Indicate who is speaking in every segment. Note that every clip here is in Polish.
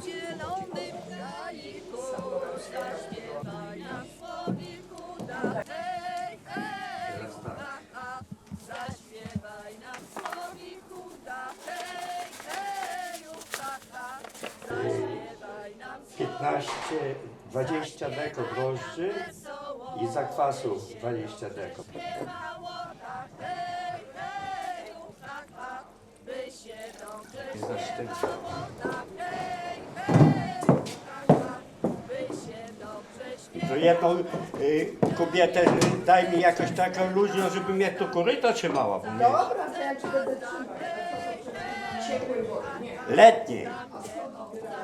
Speaker 1: w zielonym kraiku, zaśpiewaj nam słowiku, da hej, hej, ha, ha. Zaśpiewaj nam słowiku, da hej, hej, ha, ha. Zaśpiewaj nam
Speaker 2: 15, 20 deko drożdży i zakwasu 20 deko.
Speaker 1: By się dobrze śpiewało, da
Speaker 2: To jedną y, kobietę y, daj mi jakoś taką luźną, żeby mnie tu koryto trzymała. Bo mnie
Speaker 3: Dobra, to ja ci będę trzymać. Ciepłej wody, nie.
Speaker 2: letniej.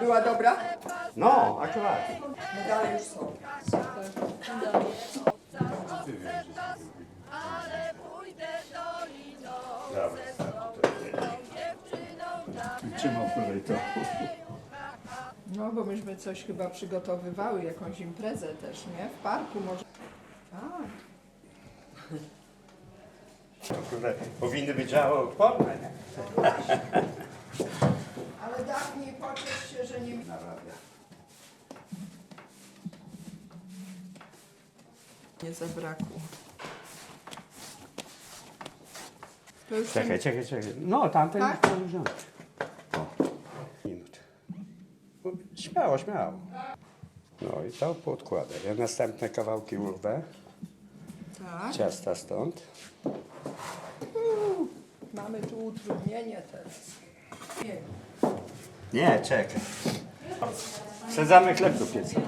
Speaker 3: Była dobra?
Speaker 2: No, akurat.
Speaker 3: Medale już są.
Speaker 1: Ale pójdę doliną ze swoją dziewczyną na
Speaker 2: Trzymał koryto.
Speaker 3: No, bo myśmy coś chyba przygotowywały, jakąś imprezę też, nie? W parku może. Tak.
Speaker 2: Powinny być działo odporne, nie?
Speaker 3: Ale dawniej pociesz się, że nie...
Speaker 2: Naprawdę.
Speaker 3: Nie zabrakło. To już
Speaker 2: Czekaj, czekaj, czekaj. No, tamten
Speaker 3: Tak?
Speaker 2: już wziąć. Śmiało, śmiało. No i to podkładę. Ja następne kawałki urwę.
Speaker 3: Tak.
Speaker 2: Ciasta stąd.
Speaker 3: Mamy tu utrudnienie teraz. Nie.
Speaker 2: Nie, czekaj. Sadzamy chleb do pieca.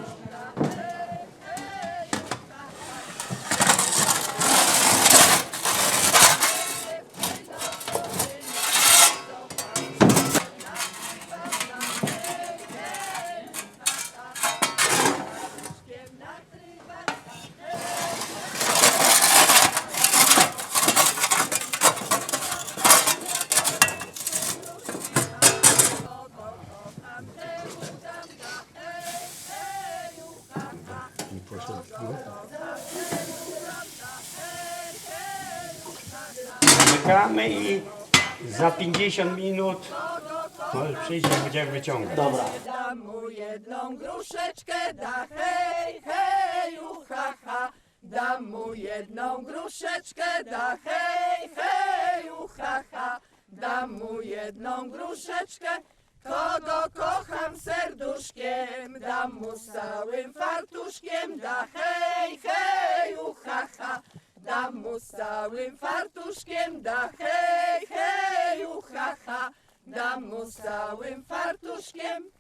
Speaker 2: Zamykamy i za 50 minut no, przyjdzie, będziemy wyciągać. Dobra.
Speaker 1: Dam mu jedną gruszeczkę, da hej, hej, ha, ha. Dam mu jedną gruszeczkę, da hej, hej, ha, ha. Dam mu jedną gruszeczkę, kocham Dam mu z całym fartuszkiem, da hej, hej, ha, ha. Dam mu z całym fartuszkiem, da hej, hej, ha, ha. Dam mu z całym fartuszkiem,